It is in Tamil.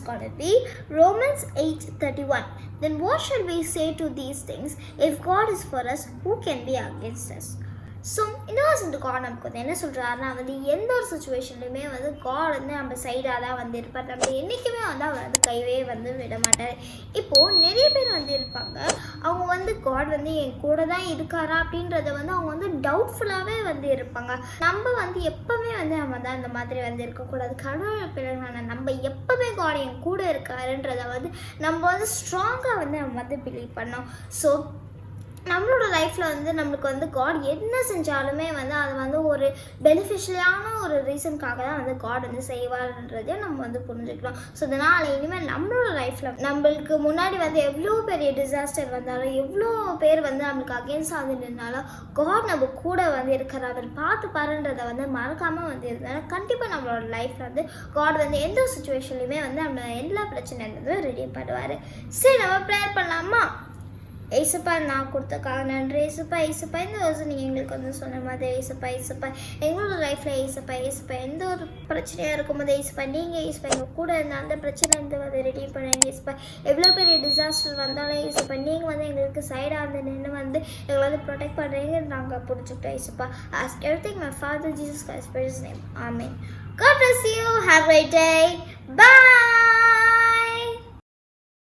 going to be Romans 8:31. Then what shall we say to these things? If God is for us, who can be against us? So innocent God நமக்கு வந்து என்ன சொல்கிறாருன்னா வந்து எந்த ஒரு சுச்சுவேஷன்லையுமே வந்து காட் வந்து நம்ம சைடாக தான் வந்து இருப்பார் நம்ம என்றைக்குமே வந்து அவர் வந்து கைவே வந்து விட மாட்டார் இப்போது பேர் வந்து இருப்பாங்க. அவங்க வந்து காட் வந்து என் கூட தான் இருக்காரா அப்படின்றத வந்து அவங்க வந்து டவுட்ஃபுல்லாகவே வந்து இருப்பாங்க. நம்ம வந்து எப்போவுமே வந்து நம்ம தான் இந்த மாதிரி வந்து இருக்கக்கூடாது. கடவுள் பிள்ளைங்களான நம்ம எப்போவுமே காட் என் கூட இருக்காருன்றத வந்து நம்ம வந்து ஸ்ட்ராங்காக வந்து நம்ம வந்து பிலீவ் பண்ணோம் ஸோ நம்மளோட லைஃப்பில் வந்து நம்மளுக்கு வந்து காட் என்ன செஞ்சாலுமே வந்து அது வந்து ஒரு பெனிஃபிஷியலான ஒரு ரீசனுக்காக தான் வந்து காட் வந்து செய்வார்ன்றதையும் நம்ம வந்து புரிஞ்சுக்கலாம் ஸோ இதனால் இனிமேல் நம்மளோட லைஃப்பில் நம்மளுக்கு முன்னாடி வந்து எவ்வளோ பெரிய டிசாஸ்டர் வந்தாலும் எவ்வளோ பேர் வந்து நம்மளுக்கு அகேன்ஸ்டாக வந்து நின்னாலும் காட் நம்ம கூட வந்து இருக்கிற அவர் பார்த்து பாருன்றதை வந்து மறக்காமல் வந்து இருந்தாலும் கண்டிப்பாக நம்மளோட லைஃப்பில் வந்து காட் வந்து எந்த சுச்சுவேஷன்லையுமே வந்து நம்ம எல்லா பிரச்சனையும் ரெடி பண்ணுவார். சரி நம்ம ப்ரேயர் பண்ணலாமா? ஏசுப்பா நான் கொடுத்தக்காக நன்றி. ஏசுப்பா ஏசுப்பா இந்த வருஷம் நீங்கள் எங்களுக்கு வந்து சொன்ன மாதிரி ஏசுப்பா ஏசுப்பா எங்களோட லைஃப்பில் ஏசுப்பா ஏசுப்பா எந்த ஒரு பிரச்சனையாக இருக்கும்போது ஏசுப்பா நீங்கள் ஏசுப்பா எங்கள் கூட இருந்த அந்த பிரச்சனை இருந்து வந்து ரெடி பண்ணுங்க ஏசுப்பா. எவ்வளோ பெரிய டிசாஸ்டர் வந்தாலும் ஏசுப்பா நீங்கள் வந்து எங்களுக்கு சைடாக வந்து நின்று வந்து எங்களை வந்து ப்ரொடெக்ட் பண்ணுறீங்க நாங்கள் பிடிச்சிக்கிட்டோம் ஏசுப்பா. Ask everything my father Jesus Christ name ஆமீன் God bless you. Have a great day.